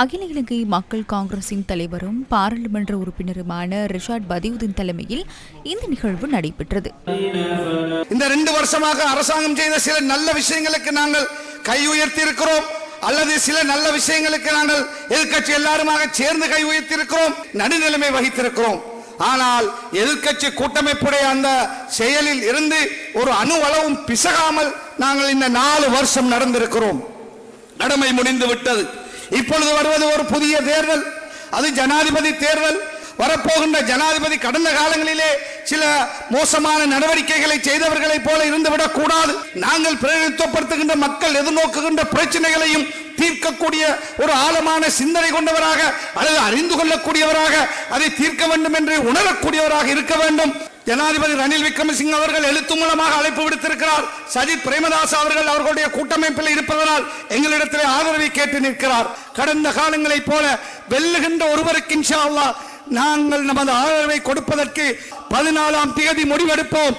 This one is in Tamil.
அகில இலங்கை மக்கள் காங்கிரசின் தலைவரும் பாராளுமன்ற உறுப்பினருமான ரிஷாட் பதியுதீன் தலைமையில் இந்த நிகழ்வு நடைபெற்றது. இந்த ரெண்டு வருஷமாக அரசாங்கம் செய்த சில நல்ல விஷயங்களுக்கு நாங்கள் கை உயர்த்தி இருக்கிறோம் அல்லது சில நல்ல விஷயங்களுக்கு நாங்கள் எதிர்க்கட்சி எல்லாருமாக சேர்ந்து கை உயர்த்தி இருக்கிறோம் நடுநிலைமை வகித்திருக்கிறோம். ஆனால் எதிர்க்கட்சி கூட்டமைப்புடைய அந்த செயலில் இருந்து ஒரு அணு அளவும் பிசகாமல் நாங்கள் இந்த நாலு வருஷம் நடந்திருக்கிறோம். கடமை முடிந்து விட்டது. இப்பொழுது வருவது ஒரு புதிய தேர்தல். அது ஜனாதிபதி தேர்தல். வரப்போகின்ற ஜனாதிபதி கடந்த காலங்களிலே சில மோசமான நடவடிக்கைகளை செய்தவர்களைப் போல இருந்துவிடக் கூடாது. நாங்கள் பிரதிநிதித்துவப்படுத்துகின்ற மக்கள் எதிர்நோக்குகின்ற பிரச்சனைகளையும் தீர்க்கக்கூடிய ஒரு ஆழமான சிந்தனை கொண்டவராக அல்லது அறிந்து கொள்ளக்கூடியவராக அதை தீர்க்க வேண்டும் என்று உணரக்கூடியவராக இருக்க வேண்டும். ஜனாதிபதி ரணில் விக்ரமசிங் அவர்கள் எழுத்து மூலமாக அழைப்பு விடுத்திருக்கிறார். சஜித் பிரேமதாஸ் அவர்கள் அவர்களுடைய கூட்டமைப்பில் இருப்பதனால் எங்களிடத்திலே ஆதரவை கேட்டு நிற்கிறார். கடந்த காலங்களைப் போல வெல்லுகின்ற ஒருவருக்கு இன்ஷா நாங்கள் நமது ஆதரவை கொடுப்பதற்கு பதினாலாம் தேதி முடிவெடுப்போம்.